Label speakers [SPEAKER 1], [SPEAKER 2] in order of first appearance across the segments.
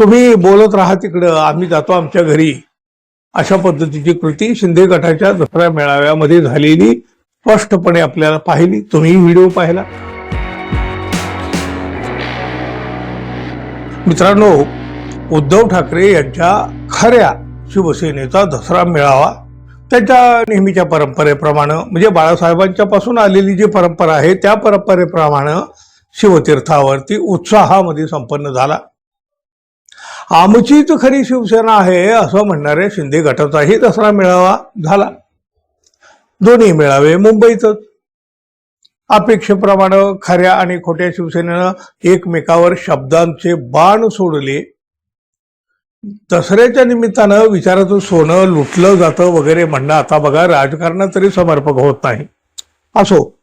[SPEAKER 1] तुम्ही बोलत राहा तिकडं आम्ही जातो आमच्या घरी. अशा पद्धतीची कृती शिंदे गटाच्या दसऱ्या मेळाव्यामध्ये झालेली स्पष्टपणे आपल्याला पाहिली. तुम्ही व्हिडिओ पाहिला. मित्रांनो उद्धव ठाकरे यांच्या खऱ्या शिवसेनेचा दसरा मेळावा त्यांच्या नेहमीच्या परंपरेप्रमाणे म्हणजे बाळासाहेबांच्या पासून आलेली जी परंपरा आहे त्या परंपरेप्रमाणे शिवतीर्थावरती उत्साहामध्ये संपन्न झाला. आमचीच खरी शिवसेना आहे असं म्हणणाऱ्या शिंदे गटाचाही दसरा मेळावा झाला. दोन्ही मेळावे मुंबईतच. अपेक्षेप्रमाणे खऱ्या आणि खोट्या शिवसेनेनं एकमेकावर शब्दांचे बाण सोडले. दसऱ्याच्या निमित्तानं विचाराचं सोनं लुटलं जातं वगैरे म्हणणं आता बघा राजकारणात तरी समर्पक होत नाही. असो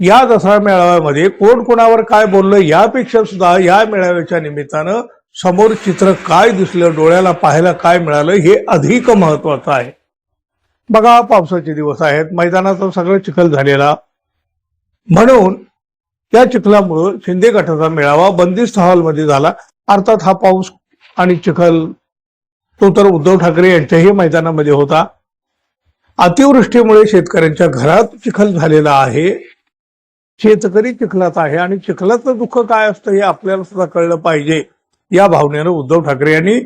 [SPEAKER 1] या दसरा मेळाव्यामध्ये कोण कोणावर काय बोललं यापेक्षा सुद्धा या मेळाव्याच्या निमित्तानं समोर चित्र काय दिसलं डोळ्याला पाहायला काय मिळालं हे अधिक महत्वाचं आहे. बघा पावसाचे दिवस आहेत मैदानाचं सगळं चिखल झालेला. म्हणून या चिखलामुळं शिंदे गटाचा मेळावा बंदिस्त हॉलमध्ये झाला. अर्थात हा पाऊस आणि चिखल तो तर उद्धव ठाकरे यांच्याही मैदानामध्ये होता. अतिवृष्टीमुळे शेतकऱ्यांच्या घरात चिखल झालेला आहे. शेतकरी चिखलात आहे आणि चिखलाचं दुःख काय असतं हे आपल्याला सुद्धा कळलं पाहिजे. या भावनेनं उद्धव ठाकरे यांनी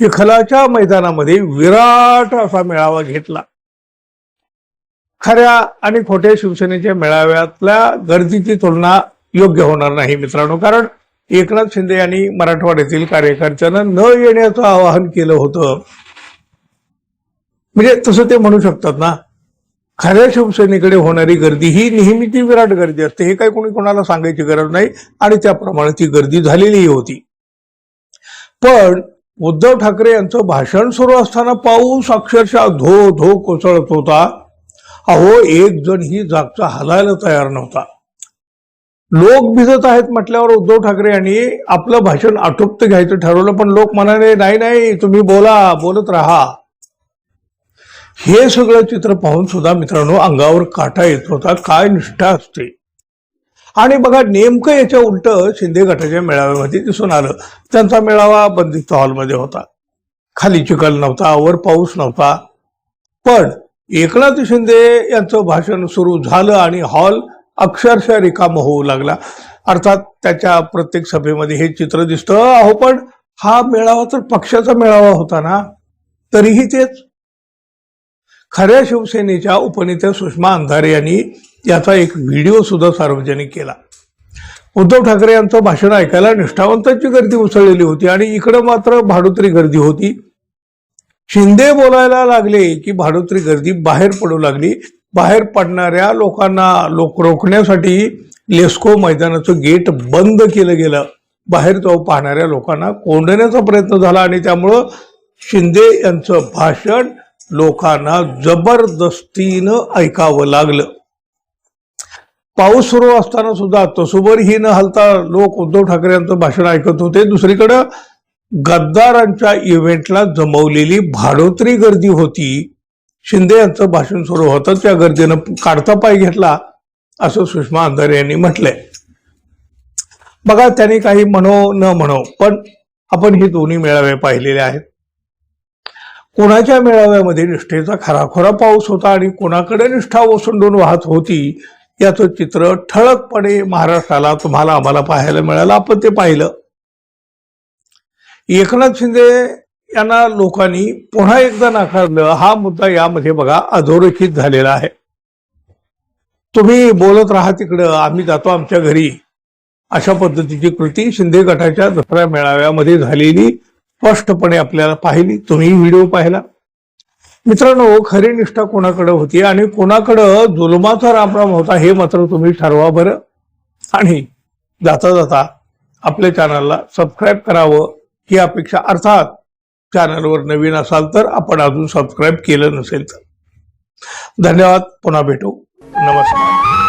[SPEAKER 1] चिखलाच्या मैदानामध्ये विराट असा मेळावा घेतला. खऱ्या आणि खोट्या शिवसेनेच्या मेळाव्यातल्या गर्दीची तुलना योग्य होणार नाही मित्रांनो कारण एकनाथ शिंदे यांनी मराठवाड्यातील कार्यकर्त्यांना न येण्याचं आवाहन केलं होतं. म्हणजे तसं ते म्हणू शकतात ना खऱ्या शिवसेनेकडे होणारी गर्दी ही नेहमीची विराट गर्दी असते हे काही कोणी कोणाला सांगायची गरज नाही आणि त्याप्रमाणे ती गर्दी झालेलीही होती. पण उद्धव ठाकरे यांचं भाषण सुरू असताना पाऊस अक्षरशः धो धो कोसळत होता. अहो एक जण ही जागचा हलायला तयार नव्हता. लोक भिजत आहेत म्हटल्यावर उद्धव ठाकरे यांनी आपलं भाषण आटोपत घ्यायचं ठरवलं पण लोक म्हणाले नाही नाही तुम्ही बोला बोलत राहा. हे सगळं चित्र पाहून सुद्धा मित्रांनो अंगावर काटा येत होता. काय निष्ठा असते. आणि बघा नेमकं याच्या उलट शिंदे गटाच्या मेळाव्यामध्ये दिसून आलं. त्यांचा मेळावा बंदिस्त हॉलमध्ये होता. खाली चिखल नव्हता वर पाऊस नव्हता. पण एकनाथ शिंदे यांचं भाषण सुरू झालं आणि हॉल अक्षरशः रिकाम होऊ लागला. अर्थात त्याच्या प्रत्येक सभेमध्ये हे चित्र दिसतं. अहो पण हा मेळावा तर पक्षाचा मेळावा होता ना. तरीही तेच खऱ्या शिवसेनेच्या उपनेत्या सुषमा अंधारे यांनी याचा एक व्हिडिओ सुद्धा सार्वजनिक केला. उद्धव ठाकरे यांचं भाषण ऐकायला निष्ठावंतांची गर्दी उसळलेली होती आणि इकडं मात्र भाडोत्री गर्दी होती. शिंदे बोलायला लागले की भाडोत्री गर्दी बाहेर पडू लागली. बाहेर पडणाऱ्या लोकांना लोक रोखण्यासाठी लेस्को मैदानाचं गेट बंद केलं गेलं. बाहेर जाऊ पाहणाऱ्या लोकांना कोंडण्याचा प्रयत्न झाला आणि त्यामुळं शिंदे यांचं भाषण लोकांना जबरदस्तीनं ऐकावं लागलं. पाऊस सुरू असताना सुद्धा तसोबरही न हलता लोक उद्धव ठाकरे यांचं भाषण ऐकत होते. दुसरीकडं गद्दारांच्या इव्हेंटला जमवलेली भाडोत्री गर्दी होती. शिंदे यांचं भाषण सुरू होतं त्या गर्दीनं काढता पाय घेतला असं सुषमा अंधारे यांनी म्हटलंय. बघा त्यांनी काही म्हणो न म्हणो पण आपण हे दोन्ही मेळावे पाहिलेले आहेत. कोणाच्या मेळाव्यामध्ये निष्ठेचा खराखोरा पाऊस होता आणि कोणाकडे निष्ठा ओसंडून वाहत होती याचं चित्र ठळकपणे महाराष्ट्राला तुम्हाला आम्हाला पाहायला मिळालं. आपण ते पाहिलं. एकनाथ शिंदे यांना लोकांनी पुन्हा एकदा नाकारलं. हा मुद्दा यामध्ये बघा अधोरेखित झालेला आहे. तुम्ही बोलत राहा तिकडं आम्ही जातो आमच्या घरी. अशा पद्धतीची कृती शिंदे गटाच्या दसऱ्या मेळाव्यामध्ये झालेली स्पष्टपणे आपल्याला पाहिली. तुम्ही व्हिडिओ पाहिला. मित्रांनो खरी निष्ठा कोणाकडे होती आणि कोणाकडं जुलमाचा रामराम होता हे मात्र तुम्ही ठरवा बरं. आणि जाता जाता आपल्या चॅनलला सबस्क्राईब करावं ही अपेक्षा. अर्थात चॅनलवर नवीन असाल तर आपण अजून सबस्क्राईब केलं नसेल तर. धन्यवाद. पुन्हा भेटू. नमस्कार.